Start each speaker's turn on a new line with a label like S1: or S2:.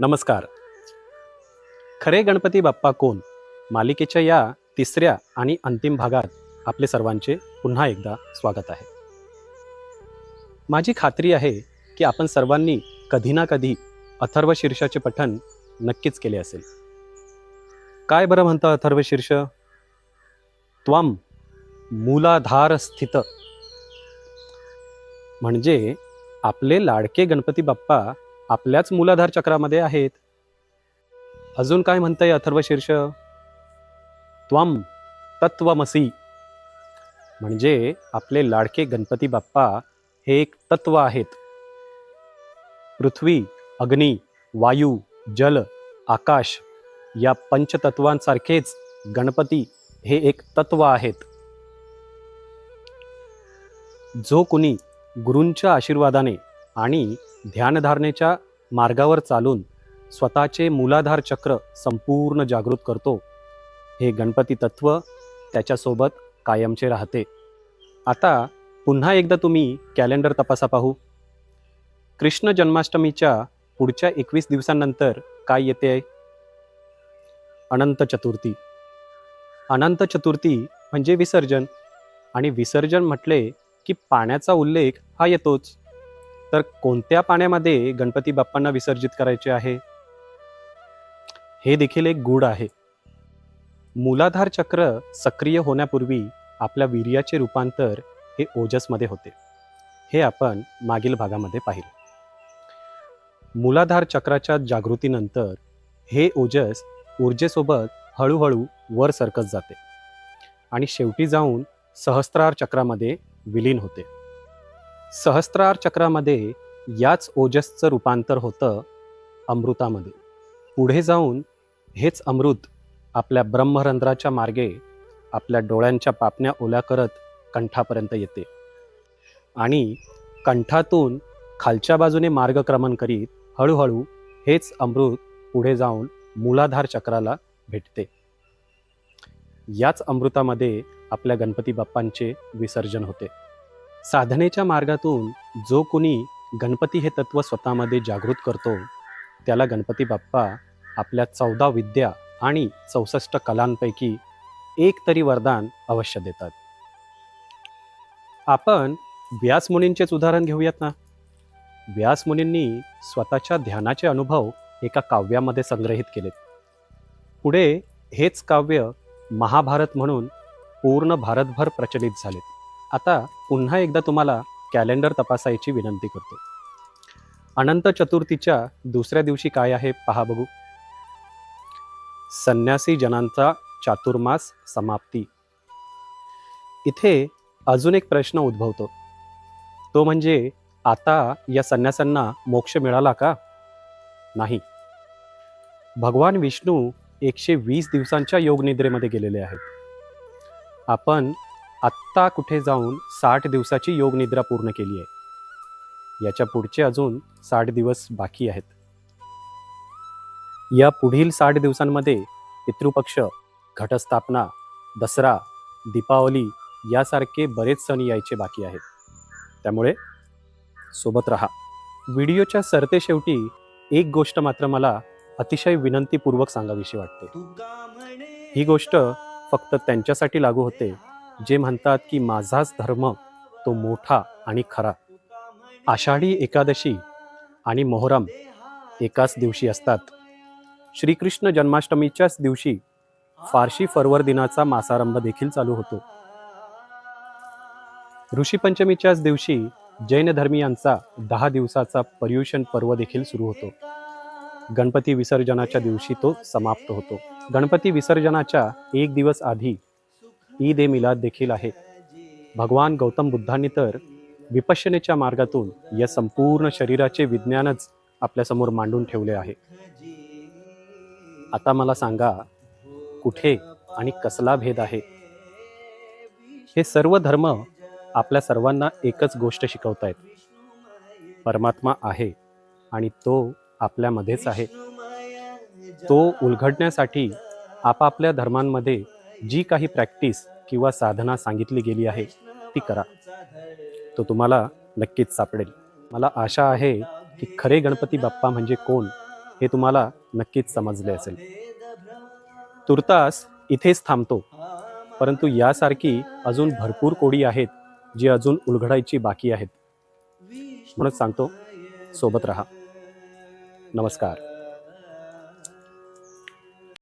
S1: नमस्कार. खरे गणपती बाप्पा कोण? मालिकेच्या या तिसऱ्या आणि अंतिम भागात आपले सर्वांचे पुन्हा एकदा स्वागत आहे. माझी खात्री आहे की आपण सर्वांनी कधी ना कधी अथर्व शीर्षाचे पठण नक्कीच केले असेल. काय बरं म्हणतं अथर्व शीर्ष? त्वम मूलाधार स्थित म्हणजे आपले लाडके गणपती बाप्पा आपल्याच मूलाधार चक्रामध्ये आहेत. अजून काय म्हणतंय अथर्व शीर्ष? त्वम तत्वमसी म्हणजे आपले लाडके गणपती बाप्पा हे एक तत्व आहेत. पृथ्वी अग्नी वायू जल आकाश या पंचतत्वांसारखेच गणपती हे एक तत्व आहेत. जो कुणी गुरूंच्या आशीर्वादाने आणि ध्यानधारणेच्या मार्गावर चालून स्वतःचे मूलाधार चक्र संपूर्ण जागृत करतो. हे गणपती तत्व त्याच्यासोबत कायमचे राहते. आता पुन्हा एकदा तुम्ही कॅलेंडर तपासा पाहू. कृष्ण जन्माष्टमीच्या पुढच्या एकवीस दिवसांनंतर काय येते? आहे अनंत चतुर्थी. अनंत चतुर्थी म्हणजे विसर्जन आणि विसर्जन म्हटले की पाण्याचा उल्लेख हा येतोच. तर कोणत्या पाण्यामध्ये गणपती बाप्पांना विसर्जित करायचे आहे? हे देखील एक गूढ आहे. मूलाधार चक्र सक्रिय होण्यापूर्वी आपल्या वीर्याचे रूपांतर हे ओजसमध्ये होते. हे आपण मागील भागामध्ये पाहिले. मूलाधार चक्राच्या जागृतीनंतर हे ओजस ऊर्जेसोबत हळूहळू वर सरकत जाते आणि शेवटी जाऊन सहस्त्रार चक्रामध्ये विलीन होते. सहस्त्रार चक्रामध्ये याच ओजसचं रूपांतर होतं अमृतामध्ये. पुढे जाऊन हेच अमृत आपल्या ब्रह्मरंध्राच्या मार्गे आपल्या डोळ्यांच्या पापण्या ओल्या करत कंठापर्यंत येते. आणि कंठातून खालच्या बाजूने मार्गक्रमण करीत हळूहळू हेच अमृत पुढे जाऊन मूलाधार चक्राला भेटते. याच अमृतामध्ये आपल्या गणपती बाप्पांचे विसर्जन होते. साधनेच्या मार्गातून जो कोणी गणपती हे तत्व स्वतःमध्ये जागृत करतो त्याला गणपती बाप्पा आपल्या चौदा विद्या आणि चौसष्ट कलांपैकी एक तरी वरदान अवश्य देतात. आपण व्यासमुनींचेच उदाहरण घेऊयात ना? व्यासमुनींनी स्वतःच्या ध्यानाचे अनुभव एका काव्यामध्ये संग्रहित केलेत. पुढे हेच काव्य महाभारत म्हणून पूर्ण भारतभर प्रचलित झालेत. आता पुन्हा एकदा तुम्हाला कॅलेंडर तपासायची विनंती करतो. अनंत चतुर्थीच्या दुसऱ्या दिवशी काय आहे पहा बघू. संन्यासी जनांचा चातुर्मास समाप्ती. इथे अजून एक प्रश्न उद्भवतो. तो म्हणजे आता या संन्यासांना मोक्ष मिळाला का? नाही. भगवान विष्णू एकशे वीस दिवसांच्या योगनिद्रेमध्ये गेलेले आहेत. आपण आत्ता कुठे जाऊन साठ दिवसाची योगनिद्रा पूर्ण केली आहे. याच्या पुढचे अजून साठ दिवस बाकी आहेत. या पुढील साठ दिवसांमध्ये पितृपक्ष घटस्थापना दसरा दीपावली यासारखे बरेच सण यायचे बाकी आहेत. त्यामुळे सोबत राहा. व्हिडिओच्या सरते शेवटी एक गोष्ट मात्र मला अतिशय विनंतीपूर्वक सांगावीशी वाटते. ही गोष्ट फक्त त्यांच्यासाठी लागू होते जे म्हणतात की माझाच धर्म तो मोठा आणि खरा. आषाढी एकादशी आणि मोहरम एकाच दिवशी असतात. श्रीकृष्ण जन्माष्टमीच्याच दिवशी फारशी फरवर दिनाचा मासारंभ देखील चालू होतो. ऋषीपंचमीच्याच दिवशी जैन धर्मीयांचा दहा दिवसाचा पर्युषण पर्व देखील सुरू होतो. गणपती विसर्जनाच्या दिवशी तो समाप्त होतो. गणपती विसर्जनाच्या एक दिवस आधी ईद ए मिलाद देखील आहे. भगवान गौतम बुद्धांनी तर विपश्यनेच्या मार्गातून या संपूर्ण शरीराचे विज्ञानच आपल्यासमोर मांडून ठेवले आहे. आता मला सांगा कुठे आणि कसला भेद आहे? हे सर्व धर्म आपल्या सर्वांना एकच गोष्ट शिकवतायत. परमात्मा आहे आणि तो आपल्यामध्येच आहे. तो उलगडण्यासाठी आपापल्या धर्मांमध्ये जी काही प्रॅक्टिस किंवा साधना सांगितली गेली आहे ती करा. तो तुम्हाला नक्कीच सापडेल. मला आशा आहे की खरे गणपती बाप्पा म्हणजे कोण हे तुम्हाला नक्कीच समजले असेल. तुर्तास इथेच थांबतो परंतु यासारखी अजून भरपूर कोडी आहेत जी अजून उलघडायची बाकी आहेत. म्हणून सांगतो सोबत रहा. नमस्कार.